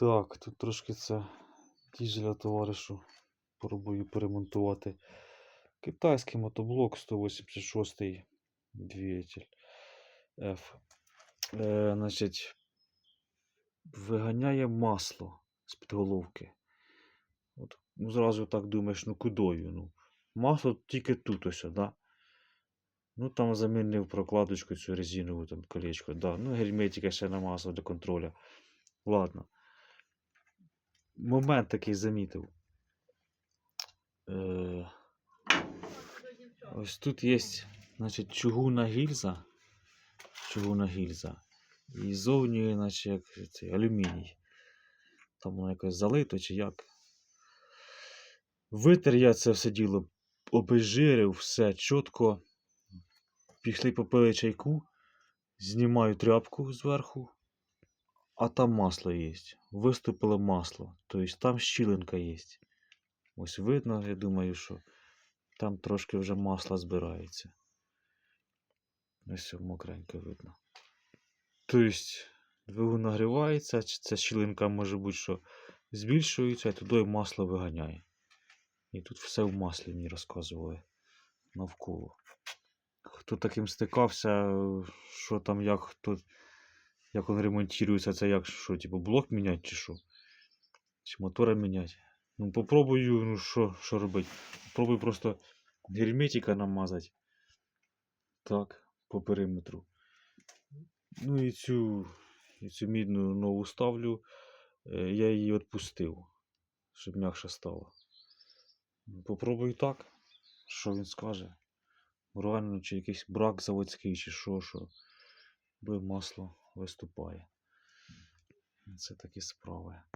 Так, тут трошки це дізеля товаришу пробую перемонтувати. Китайський мотоблок 186 двигатель F. Е, значить, виганяє масло з підголовки. От, ну, зразу так думаєш, ну кудою? Ну, масло тільки тут ось, да? Ну, там замінив прокладочку цю резинову там колечко. Да. Ну, герметика ще на масло для контроля. Ладно. Момент такий замітив. Е, ось тут є, значить, чугунна гільза. Чугунна гільза. І зовні, наче як цей алюміній. Там воно якось залито чи як. Витер я це все діло, обезжирив, все чітко. Пішли попили чайку, знімаю тряпку зверху, а там масло є. Виступило масло. Тобто там щілинка є. Ось видно, я думаю, що там трошки вже масла збирається. Ось мокренько видно. Тобто двигун нагрівається, ця щілинка може бути, що збільшується, а туди масло виганяє. І тут все в маслі мені розказували навколо. Хто таким стикався, що там, як хто, як він ремонтується, це як що, типу, блок міняти чи що? Чи мотора міняти? Ну, попробую, ну що, що робити? Попробую просто герметика намазати. Так, по периметру. Ну і цю, і цю мідну нову ставлю. Е, Я її відпустив, щоб м'якше стало. Попробую так. Що він скаже? Реально, чи якийсь брак заводський, чи що, що би масло виступає. Це такі справи.